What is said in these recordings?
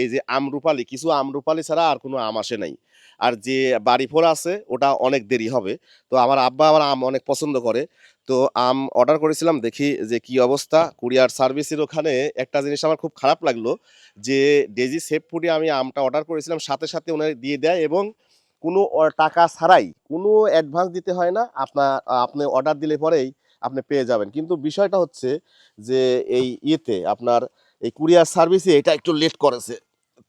এই যে আমরুপালি কিছু আমরুপালি ছাড়া আর কোনো আম আসে নাই। আর যে বাড়ি ফোর আছে, ওটা অনেক দেরি হবে। তো আমার আব্বা আমার আম অনেক পছন্দ করে। তো আম অর্ডার করেছিলাম, দেখি যে কি অবস্থা। কুরিয়ার সার্ভিসের ওখানে একটা জিনিস আমার খুব খারাপ লাগল যে ডেজি সেফ ফুডে আমি আমটা অর্ডার করেছিলাম, সাথে সাথে ওনারা দিয়ে দেয় এবং কোনো টাকা ছাড়াই, কোনো অ্যাডভান্স দিতে হয় না। আপনার আপনি অর্ডার দিলে পরেই আপনি পেয়ে যাবেন। কিন্তু বিষয়টা হচ্ছে যে এই ইয়েতে আপনার এই কুরিয়ার সার্ভিসে এটা একটু লেট করেছে।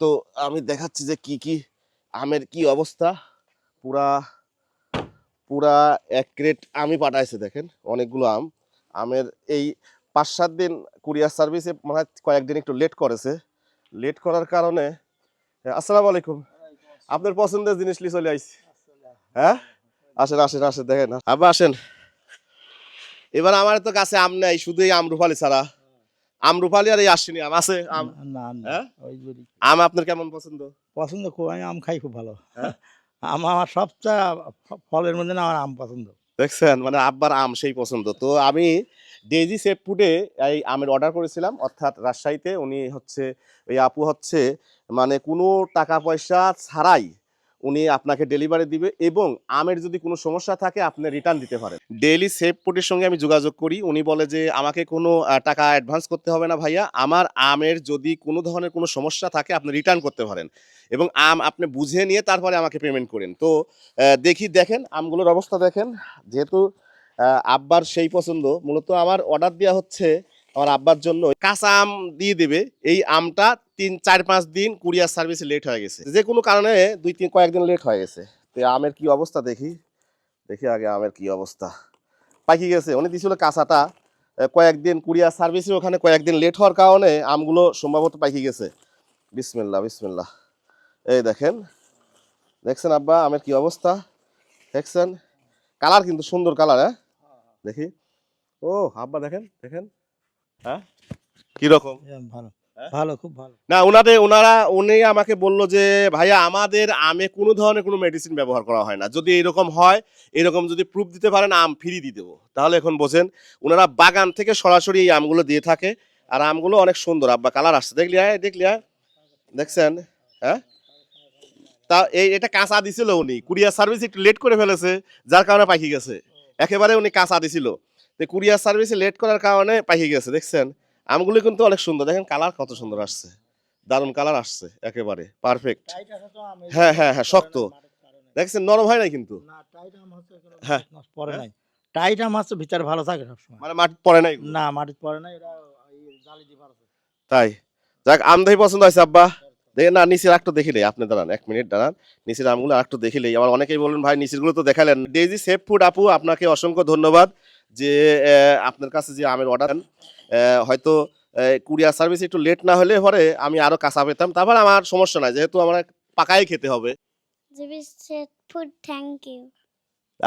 তো আমি দেখাচ্ছি যে কি কি আমের কি অবস্থা। পুরা পুরা এক ক্রেট আমি পাঠাইছে দেখেন, অনেকগুলো আম। আমের এই পাঁচ সাত দিন কুরিয়ার সার্ভিসে মনে হয় কয়েকদিন একটু লেট করেছে। লেট করার কারণে, আসসালামু আলাইকুম। আপনার পছন্দের জিনিস নিয়ে চলে আইছি। হ্যাঁ? আসেন আসেন আসেন, দেখেন। আবার আসেন। এবার আমার তো কাছে আম নাই শুধু এই আমরুপালি ছাড়া। আমরুপালি আর এই আসেনি আম আছে? আম না না হ্যাঁ? ওই আম আপনার কেমন পছন্দ? পছন্দ খুব আমি আম খাই খুব ভালো। হ্যাঁ? আম আমার সবচেয়ে ফলের মধ্যে না আমার আম পছন্দ। দেখছেন? মানে আব্বার আম সেই পছন্দ। তো আমি ডেজি সেফ ফুডে এই আমের অর্ডার করেছিলাম অর্থাৎ রাজশাহীতে। উনি হচ্ছে ওই আপু হচ্ছে মানে কোনো টাকা পয়সা ছাড়াই উনি আপনাকে ডেলিভারি দিবে এবং আমের যদি কোনো সমস্যা থাকে, আপনি রিটার্ন দিতে পারেন। ডেইলি সেফ ফুডের সঙ্গে আমি যোগাযোগ করি। উনি বলে যে, আমাকে কোনো টাকা অ্যাডভান্স করতে হবে না ভাইয়া। আমার আমের যদি কোনো ধরনের কোনো সমস্যা থাকে, আপনি রিটার্ন করতে পারেন। এবং আম আপনি বুঝে নিয়ে তারপরে আমাকে পেমেন্ট করেন। তো দেখি, দেখেন, আমগুলোর অবস্থা দেখেন। যেহেতু আব্বার সেই পছন্দ, মূলত আমার অর্ডার দেওয়া হচ্ছে আমার আব্বার জন্য। কাঁচা আম দিয়ে দেবে। এই আমটা তিন, চার, পাঁচ দিন কুরিয়ার সার্ভিসে লেট হয়ে গেছে। যে কোনো কারণে দুই, তিন কয়েকদিন লেট হয়ে গেছে। তো আমের কি অবস্থা দেখি? দেখি আগে আমের কি অবস্থা। পাকি গেছে। উনি দিছিল কাঁচাটা। কয়েকদিন কুরিয়ার সার্ভিসে ওখানে কয়েকদিন লেট হওয়ার কারণে আমগুলো সম্ভবত পাকি গেছে। বিসমিল্লা বিসমিল্লা এই দেখেন। দেখছেন আব্বা আমের কি অবস্থা? দেখছেন? কালার কিন্তু সুন্দর কালার হ্যাঁ? দেখি। ও, আব্বা দেখেন দেখেন। হ্যাঁ? কীরকম ভালো? ভালো খুব ভালো। না ওনাদের ওনারা উনি আমাকে বলল যে ভাইয়া আমাদের আমে কোনো ধরনের কোনো মেডিসিন ব্যবহার করা হয় না। যদি এরকম হয় এরকম যদি প্রুফ দিতে পারেন আম ফ্রি দিয়ে দেবো। তাহলে এখন বোঝেন ওনারা বাগান থেকে সরাসরি এই আমগুলো দিয়ে থাকে আর আমগুলো অনেক সুন্দর। আব্বা কালার আসছে। দেখলি হ্যাঁ দেখলি হ্যাঁ দেখছেন? হ্যাঁ? তা এই এটা কাঁচা দিছিল উনি। কুরিয়ার সার্ভিস একটু লেট করে ফেলেছে যার কারণে পাখি গেছে। একেবারে উনি কাঁচা দিছিল। তো কুরিয়ার সার্ভিসে লেট করার কারণে পাখি গেছে। দেখছেন? আমগুলো কিন্তু অনেক সুন্দর। দেখেন কালার কত সুন্দর আসছে। দারুণ কালার আসছে একেবারে। পারফেক্ট হ্যাঁ, হ্যাঁ, হ্যাঁ, শক্ত। দেখছেন নরম হয় না কিন্তু হ্যাঁ। পরে নাই। টাইট আম হচ্ছে ভিতরে ভালো থাকে সবসময়। মানে মাটি পড়ে নাই? না মাটির পরে নাই এটা জালি দিয়ে ভালো তাই। যাক আম দেখি পছন্দ হয়েছে আব্বা। দেখেন না নিচের একটু দেখিলে আপনি দাঁড়ান এক মিনিট দাঁড়ান। নিচের আমগুলো একটু দেখিলেই আমার অনেকেই বলেন ভাই নিচেরগুলো তো দেখালেন ডেজি সেফ ফুড আপু আপনাকে অসংখ্য ধন্যবাদ। যে আপনার কাছে যে আমের অর্ডার দেন হয়তো কুরিয়ার সার্ভিস একটু লেট না হলে পরে আমি আরও কাঁচা পেতাম। তারপর আমার সমস্যা নাই যেহেতু আমার পাকাই খেতে হবে। ফুড থ্যাংক ইউ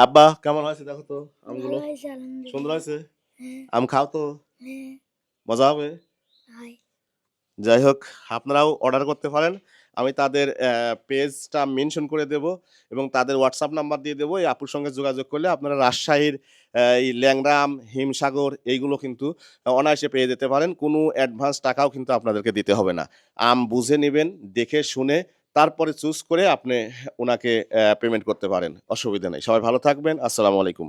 আব্বা কেমন হয়েছে দেখো তো আমগুলো? সুন্দর হয়েছে? হ্যাঁ, আম খাও তো? হ্যাঁ, মজা হবে? যাই হোক আপনারাও অর্ডার করতে পারেন। আমি তাদের পেজটা মেনশন করে দেব এবং তাদের হোয়াটসঅ্যাপ নাম্বার দিয়ে দেবো। এই আপুর সঙ্গে যোগাযোগ করলে আপনারা রাজশাহীর এই ল্যাংরাম হিমসাগর এইগুলো কিন্তু অনায়াসে পেয়ে যেতে পারেন। কোনো অ্যাডভান্স টাকাও কিন্তু আপনাদেরকে দিতে হবে না। আম বুঝে নেবেন, দেখে শুনে তারপরে চুজ করে আপনি ওনাকে পেমেন্ট করতে পারেন। অসুবিধা নেই। সবাই ভালো থাকবেন। আসসালামু আলাইকুম।